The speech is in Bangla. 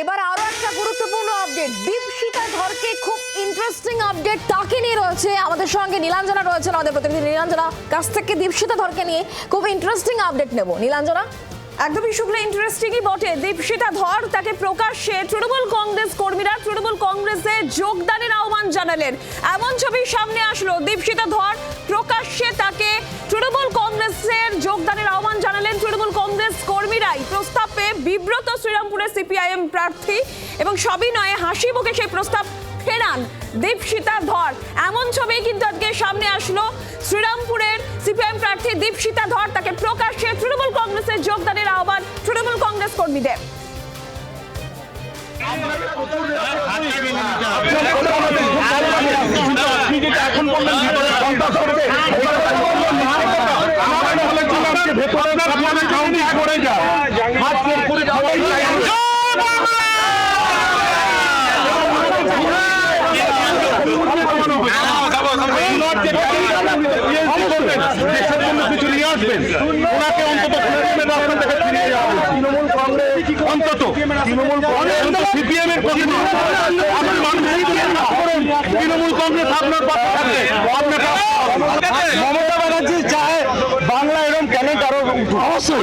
এবার আরও একটা গুরুত্বপূর্ণ আপডেট দীপশিতা ধরকে খুব ইন্টারেস্টিং আপডেট তাকে নিয়ে রয়েছে আমাদের সঙ্গে নীলাঞ্জনা রয়েছে আমাদের প্রতিনিধি। নীলাঞ্জনা, কাছ থেকে দীপশিতা ধরকে নিয়ে খুব ইন্টারেস্টিং আপডেট নেব। নীলাঞ্জনা? একদমই শুক্লা ইন্টারেস্টিংই বটে। দীপশিতা ধর তাকে প্রকাশ্যে তৃণমূল কংগ্রেস কর্মীরা তৃণমূল কংগ্রেসে যোগদানের আহ্বান জানালেন। এমন ছবি সামনে আসলো। দীপশিতা ধর প্রকাশ্যে তাকে তৃণমূল কংগ্রেসের যোগদানের আহ্বান জানালেন তৃণমূল বিব্রত শ্রীরামপুরের সিপিআইএম প্রার্থী এবং সবই নয়, হাসি মুখে সেই প্রস্তাব ফেরান দীপশিতা ধর। এমন ছবি কিন্তু আজকে সামনে আসলো। শ্রীরামপুরের সিপিএম প্রার্থী দীপশিতা ধর তাকে প্রকাশ্যে তৃণমূল কংগ্রেসের যোগদানের আহ্বান তৃণমূল কংগ্রেস কর্মীদের। এখন দেশের জন্য কিছু নিয়ে আসবেন ওনাকে অন্তত রাস্তা থেকে ফিরিয়ে যাবেন তৃণমূল কংগ্রেস অন্তত তৃণমূল কংগ্রেস সিপিএম এর প্রতিনিধি আপনি মানুষের জন্য কাজ করুন তৃণমূল কংগ্রেস আপনার পাশে থাকবে আপনাকে মমতা ব্যানার্জি চায় বাংলা এরকম ট্যালেন্ট আরও অবশ্যই